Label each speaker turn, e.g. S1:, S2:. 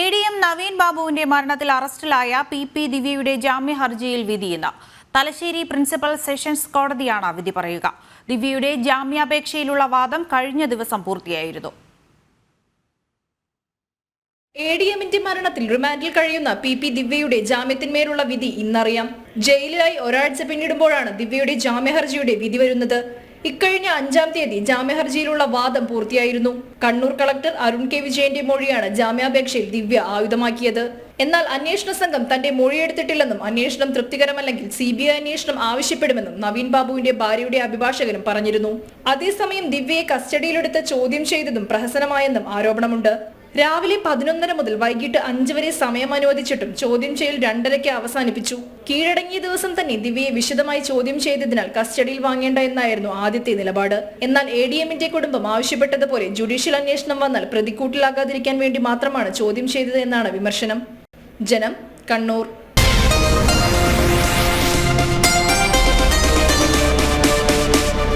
S1: A D M Naveen ബാബുവിന്റെ മരണത്തിൽ അറസ്റ്റിലായ പി പി ദിവ്യയുടെ ജാമ്യ ഹർജിയിൽ വിധി ഇന്ന് തലശ്ശേരി പ്രിൻസിപ്പൽ സെഷൻസ് കോടതിയാണ് വിധി പറയുക. ദിവ്യയുടെ ജാമ്യാപേക്ഷയിലുള്ള വാദം കഴിഞ്ഞ ദിവസം പൂർത്തിയായിരുന്നു.
S2: എ ഡി എമ്മിന്റെ മരണത്തിൽ റിമാൻഡിൽ കഴിയുന്ന പി പി ദിവ്യയുടെ ജാമ്യത്തിന്മേലുള്ള വിധി ഇന്നറിയാം. ജയിലിലായി ഒരാഴ്ച പിന്നിടുമ്പോഴാണ് ദിവ്യയുടെ ജാമ്യഹർജിയുടെ വിധി വരുന്നത്. ഇക്കഴിഞ്ഞ അഞ്ചാം തീയതി ജാമ്യഹർജിയിലുള്ള വാദം പൂർത്തിയായിരുന്നു. കണ്ണൂർ കളക്ടർ അരുൺ കെ വിജയന്റെ മൊഴിയാണ് ജാമ്യാപേക്ഷയിൽ ദിവ്യ ആയുധമാക്കിയത്. എന്നാൽ അന്വേഷണ സംഘം തന്റെ മൊഴിയെടുത്തിട്ടില്ലെന്നും അന്വേഷണം തൃപ്തികരമല്ലെങ്കിൽ സി ബി ഐ അന്വേഷണം ആവശ്യപ്പെടുമെന്നും നവീൻ ബാബുവിന്റെ ഭാര്യയുടെ അഭിഭാഷകനും പറഞ്ഞിരുന്നു. അതേസമയം ദിവ്യയെ കസ്റ്റഡിയിലെടുത്ത് ചോദ്യം ചെയ്തതും പ്രഹസനമായെന്നും ആരോപണമുണ്ട്. രാവിലെ പതിനൊന്നര മുതൽ വൈകിട്ട് അഞ്ച് വരെ സമയം അനുവദിച്ചിട്ടും ചോദ്യം ചെയ്യൽ രണ്ടരയ്ക്ക് അവസാനിപ്പിച്ചു. കീഴടങ്ങിയ ദിവസം തന്നെ ദിവ്യയെ വിശദമായി ചോദ്യം ചെയ്തതിനാൽ കസ്റ്റഡിയിൽ വാങ്ങേണ്ട എന്നായിരുന്നു ആദ്യത്തെ നിലപാട്. എന്നാൽ എ ഡി എമ്മിന്റെ കുടുംബം ആവശ്യപ്പെട്ടതുപോലെ ജുഡീഷ്യൽ അന്വേഷണം വന്നാൽ പ്രതിക്കൂട്ടിലാകാതിരിക്കാൻ വേണ്ടി മാത്രമാണ് ചോദ്യം ചെയ്തത് എന്നാണ് വിമർശനം. ജനം കണ്ണൂർ.